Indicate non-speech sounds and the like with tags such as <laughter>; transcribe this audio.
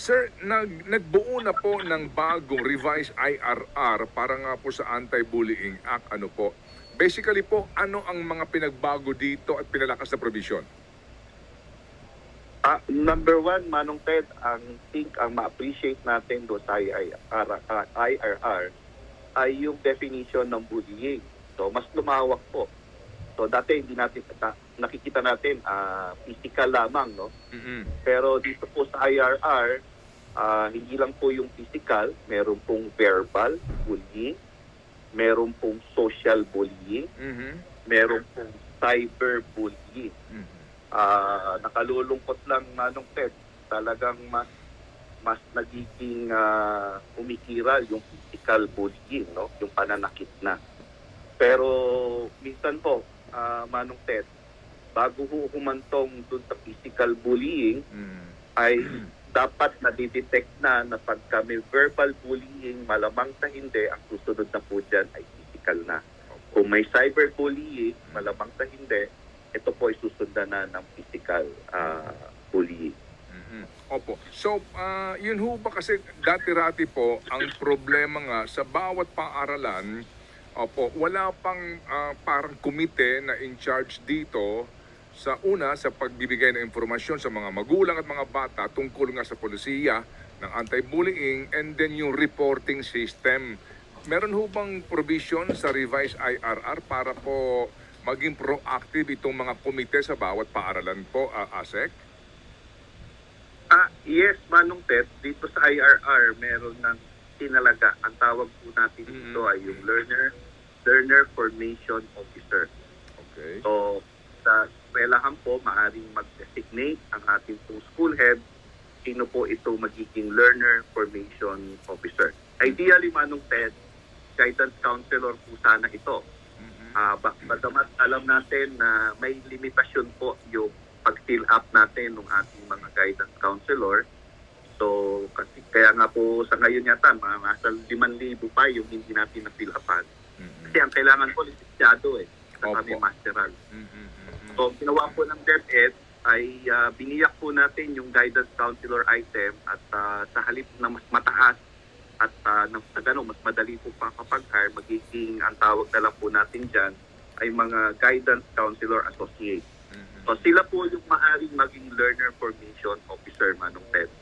sir, nag, nagbuo na po ng bagong revised IRR para nga po sa Anti-Bullying Act. Ano po? Basically po, ano ang mga pinagbago dito at pinalakas na provision? Ah, number one, Manong Ted, ang think ang ma-appreciate natin do sa IRR, ah, IRR ay yung definition ng bullying. So, mas lumawak po. So, dati hindi natin na- nakikita natin ah, physical lamang, no? mm Pero dito po sa IRR, ah, hindi lang po yung physical, meron pong verbal bullying, meron pong social bullying, Mhm. meron pong cyber bullying. Mhm. Ah, nakalulungkot lang manong Ted. Talagang mas mas nagiging ah, umikiral yung physical bullying, no? Yung pananakit na. Pero minsan po, ah, manong Ted, bago humantong dun sa physical bullying, Mm. ay <clears throat> dapat nadidetect na na pagka may verbal bullying, malamang sa hindi, ang susunod na po dyan ay physical na. Kung may cyberbullying, malamang sa hindi, ito po ay susundan na ng physical ah, bullying. Mhm. Opo. So, ah, yun ho ba kasi dati-rati po, ang problema nga sa bawat paaralan, opo, wala pang ah, parang komite na in charge dito sa una sa pagbibigay ng informasyon sa mga magulang at mga bata tungkol nga sa polisiya ng anti-bullying and then yung reporting system. Meron ho bang provision sa revised IRR para po maging proactive itong mga komite sa bawat paaralan po, ah, ASEC? Ah, yes, Manong Ted, dito sa IRR, meron ng tinalaga. Ang tawag po natin dito Mhm. ay yung learner learner formation officer. Okay. So, sa eskwelahan po, maaaring mag-designate ang ating pong school head sino po ito magiging learner formation officer. Ideally, Manong Ted, guidance counselor po sana ito. Ba- bagamat alam natin na may limitasyon po yung pag-fill up natin ng ating mga guidance counselor. So, kasi kaya nga po sa ngayon yata, mga nasa 5,000 pa yung hindi natin na-fill upan. Mhm. Kasi ang kailangan po, lisisyado eh. Sa kami masteral. Mhm, mhm. So, ginawa po ng DepEd ay ah, biniyak po natin yung guidance counselor item at ah, sa halip na mas mataas at uh, sa ganun, mas madali po pa kapag hire, magiging ang tawag na lang po natin dyan ay mga guidance counselor associate. Mhm. So sila po yung maaaring maging learner formation officer, Manong Ted.